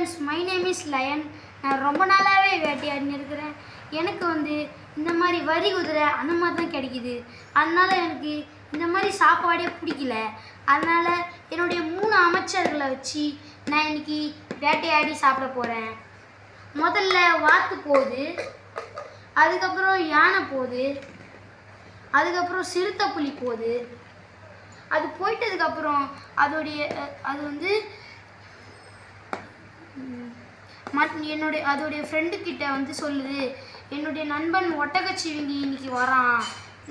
Friends my name is Lion நான் ரொம்ப நாளாகவே வேட்டையாடின்னு இருக்கிறேன் எனக்கு வந்து இந்த மாதிரி வரி குதிரை அந்த மாதிரி தான் கிடைக்குது. அதனால் எனக்கு இந்த மாதிரி சாப்பாடே பிடிக்கல. அதனால் என்னுடைய மூணு அமைச்சர்களை வச்சு நான் இன்னைக்கு வேட்டையாடி சாப்பிட போகிறேன் முதல்ல வாத்து போகுது அதுக்கப்புறம் யானை போகுது அதுக்கப்புறம் சிறுத்தை புலி போகுது அது போயிட்டதுக்கப்புறம் அதோடைய அது வந்து மத் என்னுடைய அதோடைய ஃப்ரெண்டு கிட்ட வந்து சொல்லுது என்னுடைய நண்பன் ஒட்டகச்சிவிங்கி இன்னைக்கு வரான்.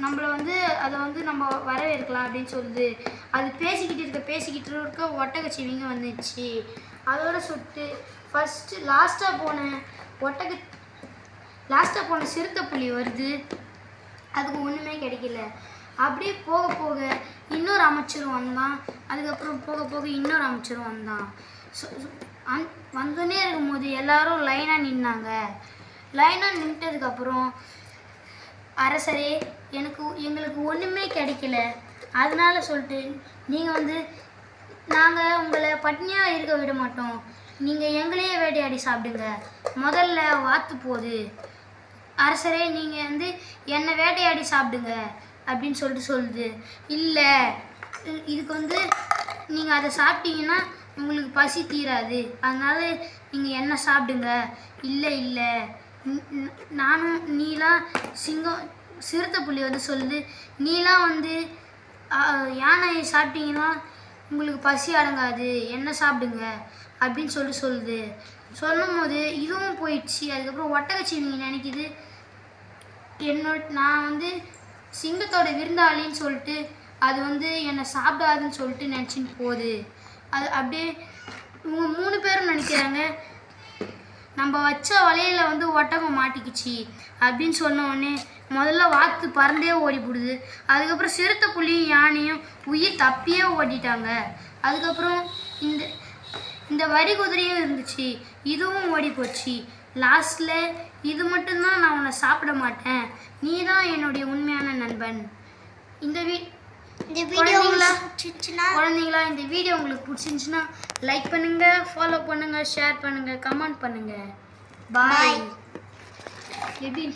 நம்மளை வந்து அதை வந்து நம்ம வரவேற்கலாம் அப்படின்னு சொல்லுது. அது பேசிக்கிட்டு இருக்க பேசிக்கிட்டு இருக்க ஒட்டகச்சிவிங்க வந்துச்சு. அதோட சுட்டு ஃபஸ்ட்டு லாஸ்ட்டாக போன ஒட்டக லாஸ்ட்டாக போன சிறுத்தை புலி வருது. அதுக்கு ஒன்றுமே கிடைக்கல. அப்படியே போக போக இன்னொரு அமைச்சரும் வந்தான். அதுக்கப்புறம் போக போக இன்னொரு அமைச்சரும் வந்தான். சொ- அந்- வந்துனே இருக்கும்போது எல்லாரும் லைனாக நின்னாங்க. லைனாக நின்றுட்டதுக்கப்புறம் அரசரே எனக்கு எங்களுக்கு ஒன்றுமே கிடைக்கல. அதனால சொல்லிட்டு நீங்கள் வந்து நாங்கள் உங்களை பட்னியாக இருக்க விட மாட்டோம். நீங்கள் எங்களையே வேட்டையாடி சாப்பிடுங்க. முதல்ல வாத்து போகுது அரசரே நீங்கள் வந்து என்னை வேட்டையாடி சாப்பிடுங்க. அப்படின்னு சொல்லிட்டு சொல்லுது. இல்லை இதுக்கு வந்து நீங்கள் அதை சாப்பிட்டீங்கன்னா உங்களுக்கு பசி தீராது. அதனால நீங்கள் என்ன சாப்பிடுங்க? இல்லை இல்லை. நானும் நீலாம் சிங்கம் சிறுத்தை புலி வந்து சொல்லுது. நீலாம் வந்து யானையை சாப்பிட்டீங்கன்னா உங்களுக்கு பசி அடங்காது. என்ன சாப்பிடுங்க? அப்படின்னு சொல்லி சொல்லுது. சொல்லும் போது இதுவும் போயிடுச்சு. அதுக்கப்புறம் ஒட்டகச்சிவிங்க நினைக்குது. என்னோட நான் வந்து சிங்கத்தோட விருந்தாளின்னு சொல்லிட்டு அது வந்து என்னை சாப்பிடாதுன்னு சொல்லிட்டு நினச்சிட்டு போகுது. அது அப்படியே இவங்க மூணு பேரும் நினைக்கிறாங்க நம்ம வச்ச வலையில் வந்து ஒட்டகம் மாட்டிக்கிச்சு அப்படின்னு சொன்ன உடனே முதல்ல வாத்து பறந்தே ஓடி போடுது அதுக்கப்புறம் சிறுத்தை புள்ளியும் யானையும் உயிர் தப்பியே ஓடிட்டாங்க. அதுக்கப்புறம் இந்த இந்த வரி குதிரையும் இருந்துச்சு இதுவும் ஓடி போச்சு லாஸ்ட்ல இது மட்டும்தான் நான் உன்னை சாப்பிட மாட்டேன். நீ தான் என்னுடைய உண்மையான நண்பன். இந்த வீ இந்த வீடியோ பிடிச்சிச்சுன்னா குழந்தைங்களா? இந்த வீடியோ உங்களுக்கு பிடிச்சிருந்துச்சுன்னா லைக் பண்ணுங்க ஃபாலோ பண்ணுங்க ஷேர் பண்ணுங்க கமெண்ட் பண்ணுங்க. பாய். எப்படி